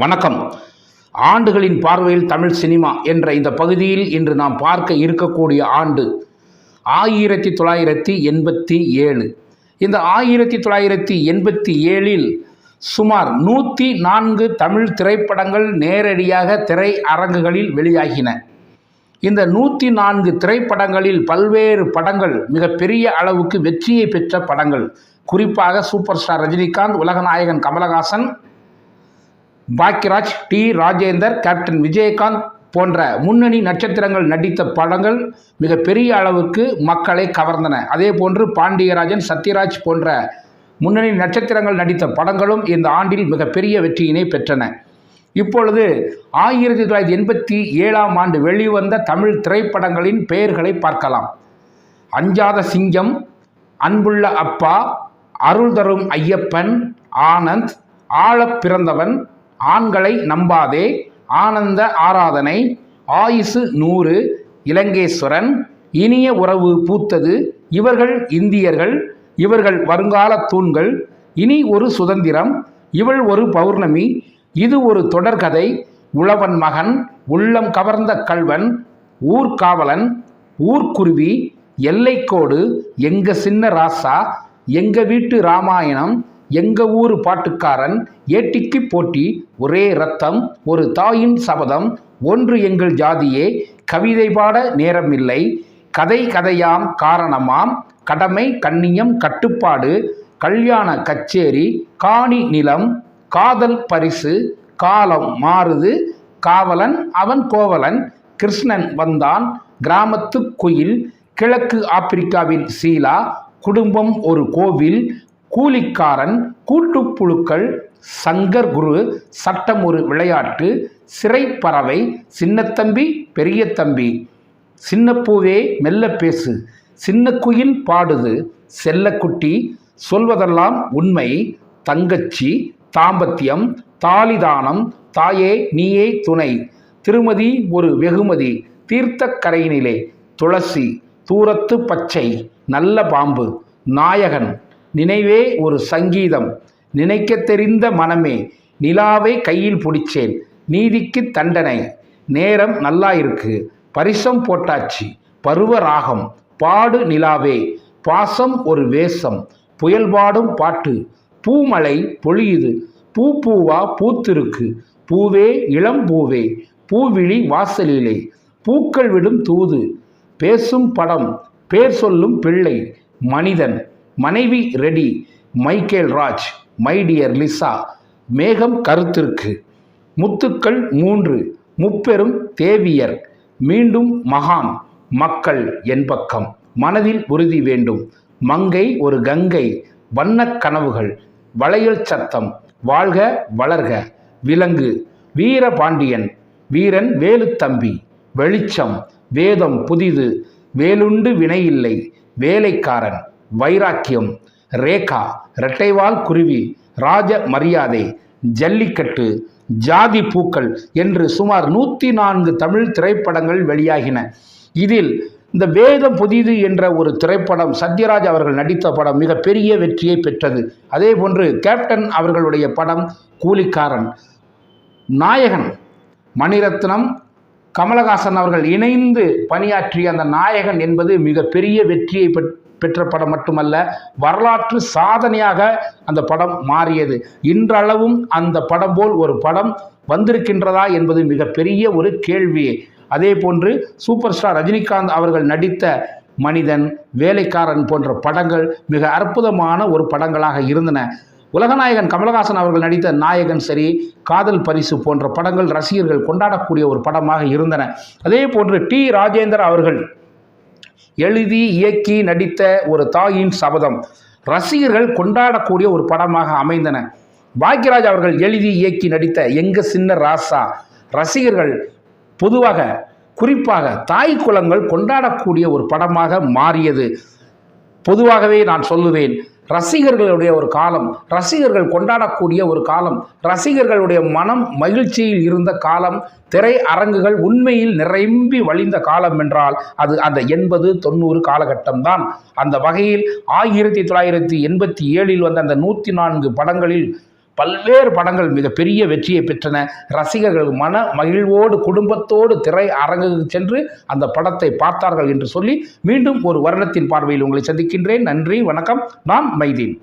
வணக்கம். ஆண்டுகளின் பார்வையில் தமிழ் சினிமா என்ற இந்த பகுதியில் இன்று நாம் பார்க்க இருக்கக்கூடிய ஆண்டு ஆயிரத்தி தொள்ளாயிரத்தி எண்பத்தி ஏழு. இந்த ஆயிரத்தி தொள்ளாயிரத்தி எண்பத்தி ஏழில் சுமார் நூற்றி நான்கு தமிழ் திரைப்படங்கள் நேரடியாக திரை அரங்குகளில் வெளியாகின. இந்த நூற்றி நான்கு திரைப்படங்களில் பல்வேறு படங்கள் மிகப்பெரிய அளவுக்கு வெற்றியை பெற்ற படங்கள் குறிப்பாக சூப்பர் ஸ்டார் ரஜினிகாந்த் உலகநாயகன் கமலஹாசன் பாக்யராஜ் டி. ராஜேந்தர் கேப்டன் விஜயகாந்த் போன்ற முன்னணி நட்சத்திரங்கள் நடித்த படங்கள் மிக பெரிய அளவுக்கு மக்களை கவர்ந்தன. அதே போன்று பாண்டியராஜன் சத்யராஜ் போன்ற முன்னணி நட்சத்திரங்கள் நடித்த படங்களும் இந்த ஆண்டில் மிகப்பெரிய வெற்றியினை பெற்றன. இப்பொழுது ஆயிரத்தி தொள்ளாயிரத்தி எண்பத்தி ஏழாம் ஆண்டு வெளிவந்த தமிழ் திரைப்படங்களின் பெயர்களை பார்க்கலாம். அஞ்சாத சிங்கம் அன்புள்ள அப்பா அருள் தரும் ஐயப்பன் ஆனந்த் ஆழப் பிறந்தவன் ஆண்களை நம்பாதே. ஆனந்த ஆராதனை. ஆயுசு நூறு. இலங்கேஸ்வரன். இனிய உறவு பூத்தது. இவர்கள் இந்தியர்கள். இவர்கள் வருங்கால தூண்கள். இனி ஒரு சுதந்திரம். இவள் ஒரு பௌர்ணமி. இது ஒரு தொடர்கதை. உழவன் மகன். உள்ளம் கவர்ந்த கல்வன் ஊர்காவலன். ஊர்க்குருவி. எல்லைக்கோடு. எங்க சின்ன ராசா. எங்க வீட்டு ராமாயணம். எங்க ஊரு பாட்டுக்காரன் ஏட்டிக்கு போட்டி ஒரே ரத்தம் ஒரு தாயின் சபதம் ஒன்று எங்கள் ஜாதியே கவிதை பாட நேரமில்லை கதை கதையாம் காரணமாம் கடமை கண்ணியம் கட்டுப்பாடு கல்யாண கச்சேரி காணி நிலம் காதல் பரிசு காலம் மாறுது காவலன் அவன் கோவலன் கிருஷ்ணன் வந்தான் கிராமத்து குயில் கிழக்கு ஆப்பிரிக்காவின் சீலா குடும்பம் ஒரு கோவில் கூலிக்காரன் கூட்டுப்புழுக்கள் சங்கர் குரு சட்டம் ஒரு விளையாட்டு சிறைப்பறவை சின்னத்தம்பி பெரிய தம்பி. சின்னப்பூவே மெல்ல பேசு சின்ன குயில் பாடுது செல்லக்குட்டி சொல்வதெல்லாம் உண்மை தங்கச்சி தாம்பத்தியம் தாலிதானம் தாயே நீயே துணை. திருமதி ஒரு வெகுமதி தீர்த்த கரையினிலே துளசி தூரத்து பச்சை நல்ல பாம்பு நாயகன். நினைவே ஒரு சங்கீதம். நினைக்க தெரிந்த மனமே நிலாவை கையில் பிடிச்சேன். நீதிக்கு தண்டனை. நேரம் நல்லா இருக்கு. பரிசம் போட்டாச்சு. பருவ ராகம். பாடு நிலாவே. பாசம் ஒரு வேஷம். புயல் பாடும் பாட்டு. பூமலை பொழியுது. பூ பூவா பூத்திருக்கு. பூவே இளம் பூவே. பூவிழி வாசலிலே. பூக்கள் விடும் தூது. பேசும் படம். பேர் சொல்லும் பிள்ளை. மனிதன். மனைவி ready. Michael Raj my dear Lisa மேகம் கருத்திற்கு. முத்துக்கள் மூன்று முப்பெரும் தேவியர் மீண்டும் மகான் மக்கள் என் பக்கம். மனதில் உறுதி வேண்டும். மங்கை ஒரு கங்கை வண்ணக் கனவுகள் வளையல் சத்தம் வாழ்க வளர்க. விலங்கு வீரபாண்டியன் வீரன் வேலுத்தம்பி வெளிச்சம் வேதம் புதிது வேலுண்டு வினையில்லை வேலைக்காரன். வைராக்கியம் ரேகா இரட்டைவால் குருவி ராஜ மரியாதை ஜல்லிக்கட்டு ஜாதி பூக்கள் என்று சுமார் நூற்றி நான்கு தமிழ் திரைப்படங்கள் வெளியாகின. இதில் இந்த வேதம் புதிது என்ற ஒரு திரைப்படம் சத்யராஜ் அவர்கள் நடித்த படம் மிகப்பெரிய வெற்றியை பெற்றது. அதே போன்று கேப்டன் அவர்களுடைய படம் கூலிக்காரன். நாயகன் மணிரத்னம் கமலஹாசன் அவர்கள் இணைந்து பணியாற்றிய அந்த நாயகன் என்பது மிகப்பெரிய வெற்றியை பெற் பெற்ற படம் மட்டுமல்ல வரலாற்று சாதனையாக அந்த படம் மாறியது. இன்றளவும் அந்த படம் போல் ஒரு படம் வந்திருக்கின்றதா என்பது மிகப்பெரிய ஒரு கேள்வி. அதே போன்று சூப்பர் ஸ்டார் ரஜினிகாந்த் அவர்கள் நடித்த மனிதன் வேலைக்காரன் போன்ற படங்கள் மிக அற்புதமான ஒரு படங்களாக இருந்தன. உலகநாயகன் கமலஹாசன் அவர்கள் நடித்த நாயகன் சரி காதல் பரிசு போன்ற படங்கள் ரசிகர்கள் கொண்டாடக்கூடிய ஒரு படமாக இருந்தன. அதே போன்று டி. ராஜேந்தர் அவர்கள் எழுதி இயக்கி நடித்த ஒரு தாயின் சபதம். ரசிகர்கள் கொண்டாடக்கூடிய ஒரு படமாக அமைந்தன. பாக்யராஜ் அவர்கள் எழுதி இயக்கி நடித்த எங்க சின்ன ராசா. ரசிகர்கள் பொதுவாக குறிப்பாக தாய் குலங்கள் கொண்டாடக்கூடிய ஒரு படமாக மாறியது. பொதுவாகவே நான் சொல்லுவேன் ரசிகர்களுடைய ஒரு காலம் ரசிகர்கள் கொண்டாடக்கூடிய ஒரு காலம் ரசிகர்களுடைய மனம் மகிழ்ச்சியில் இருந்த காலம் திரை அரங்குகள் உண்மையில் நிரம்பி வழிந்த காலம் என்றால் அது அந்த எண்பது தொண்ணூறு காலகட்டம்தான். அந்த வகையில் ஆயிரத்தி தொள்ளாயிரத்தி எண்பத்தி ஏழில் வந்த அந்த நூற்றி நான்கு படங்களில் பல்வேறு படங்கள் மிகப்பெரிய வெற்றியை பெற்றன. ரசிகர்கள் மன மகிழ்வோடு குடும்பத்தோடு திரை அரங்குக்கு சென்று அந்த படத்தை பார்த்தார்கள் என்று சொல்லி மீண்டும் ஒரு வருடத்தின் பார்வையில் உங்களை சந்திக்கின்றேன். நன்றி வணக்கம். நான் மைதீன்.